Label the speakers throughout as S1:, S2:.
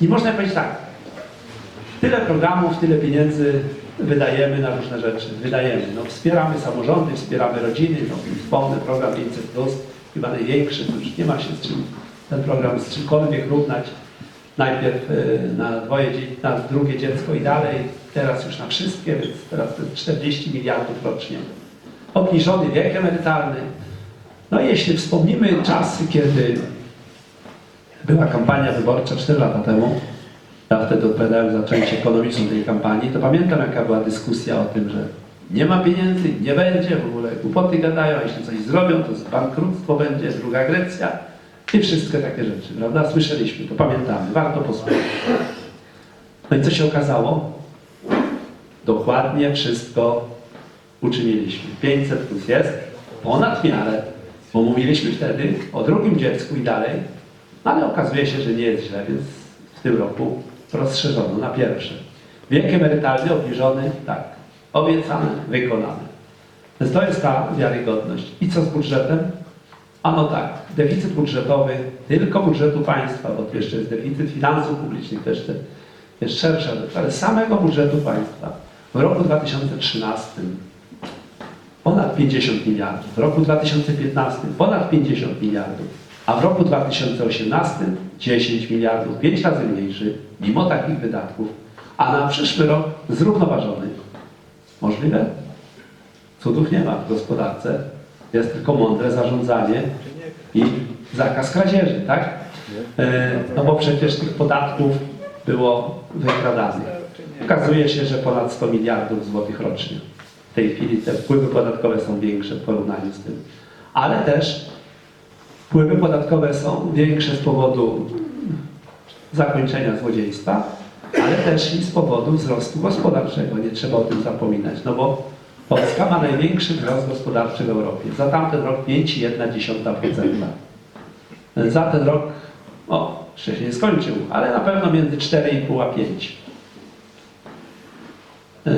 S1: I można powiedzieć tak, tyle programów, tyle pieniędzy wydajemy na różne rzeczy. Wydajemy. No, wspieramy samorządy, wspieramy rodziny. No, wspomnę program 500+, chyba największy, to już nie ma się z czym ten program z czymkolwiek równać. Najpierw y, na, dwoje, na drugie dziecko i dalej, teraz już na wszystkie, więc teraz to jest 40 miliardów rocznie. Obniżony wiek emerytalny. No i jeśli wspomnimy czasy, kiedy była kampania wyborcza 4 lata temu, ja wtedy odpowiadałem za część ekonomiczną tej kampanii, to pamiętam jaka była dyskusja o tym, że nie ma pieniędzy, nie będzie, w ogóle głupoty gadają, a jeśli coś zrobią, to bankructwo będzie, druga Grecja i wszystkie takie rzeczy, prawda? Słyszeliśmy, to pamiętamy, warto posłuchać. No i co się okazało? Dokładnie wszystko uczyniliśmy. 500 plus jest ponad miarę, bo mówiliśmy wtedy o drugim dziecku i dalej, ale okazuje się, że nie jest źle, więc w tym roku rozszerzono na pierwsze. Wiek emerytalny obniżony, tak, obiecane, wykonane. Więc to jest ta wiarygodność. I co z budżetem? Ano tak, deficyt budżetowy tylko budżetu państwa, bo tu jeszcze jest deficyt finansów publicznych, to jeszcze jest szersza rzecz, ale samego budżetu państwa w roku 2013 ponad 50 miliardów, w roku 2015 ponad 50 miliardów, a w roku 2018 10 miliardów, 5 razy mniejszy, mimo takich wydatków, a na przyszły rok zrównoważony. Możliwe? Cudów nie ma w gospodarce, jest tylko mądre zarządzanie i zakaz kradzieży, tak? E, No bo przecież tych podatków było wykradanych. Okazuje się, że ponad 100 miliardów złotych rocznie. W tej chwili te wpływy podatkowe są większe w porównaniu z tym. Ale też wpływy podatkowe są większe z powodu zakończenia złodziejstwa, ale też i z powodu wzrostu gospodarczego. Nie trzeba o tym zapominać, no bo Polska ma największy wzrost gospodarczy w Europie. Za tamten rok 5,1%. Za ten rok, o, jeszcze się nie skończył, ale na pewno między 4,5 a 5. Yy,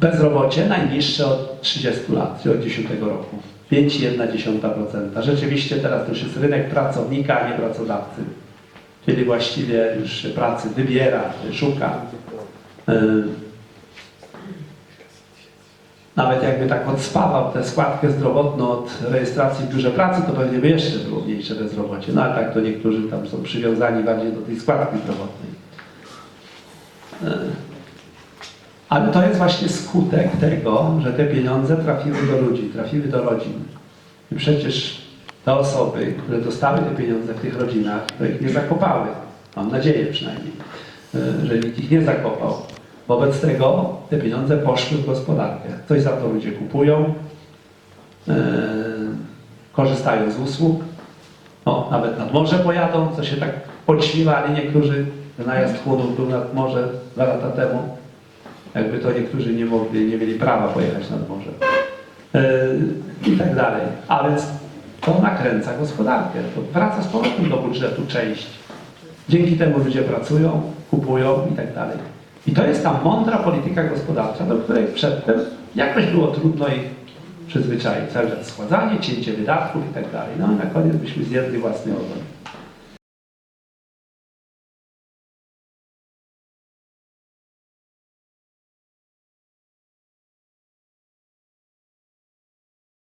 S1: Bezrobocie najniższe od 30 lat, czyli od 10 roku. 5,1%. Rzeczywiście teraz to już jest rynek pracownika, a nie pracodawcy. Czyli właściwie już pracy wybiera, szuka. Yy, Nawet jakby tak odspawał tę składkę zdrowotną od rejestracji w biurze pracy, to pewnie by jeszcze było mniejsze bezrobocie. No ale tak to niektórzy tam są przywiązani bardziej do tej składki zdrowotnej. Ale to jest właśnie skutek tego, że te pieniądze trafiły do ludzi, trafiły do rodzin. I przecież te osoby, które dostały te pieniądze w tych rodzinach, to ich nie zakopały. Mam nadzieję przynajmniej, y, że nikt ich nie zakopał. Wobec tego te pieniądze poszły w gospodarkę. Coś za to ludzie kupują, y, korzystają z usług, no, nawet nad morze pojadą, co się tak podśmiewali niektórzy, że najazd Hunów był nad morze dwa lata temu. Jakby to niektórzy nie mogli, nie mieli prawa pojechać nad morze. Yy, I tak dalej. A więc to nakręca gospodarkę. To wraca z powrotem do budżetu część. Dzięki temu ludzie pracują, kupują i tak dalej. I to jest ta mądra polityka gospodarcza, do której przedtem jakoś było trudno ich przyzwyczaić. Cały czas schładzanie, cięcie wydatków i tak dalej. No i na koniec byśmy zjedli własny ogon.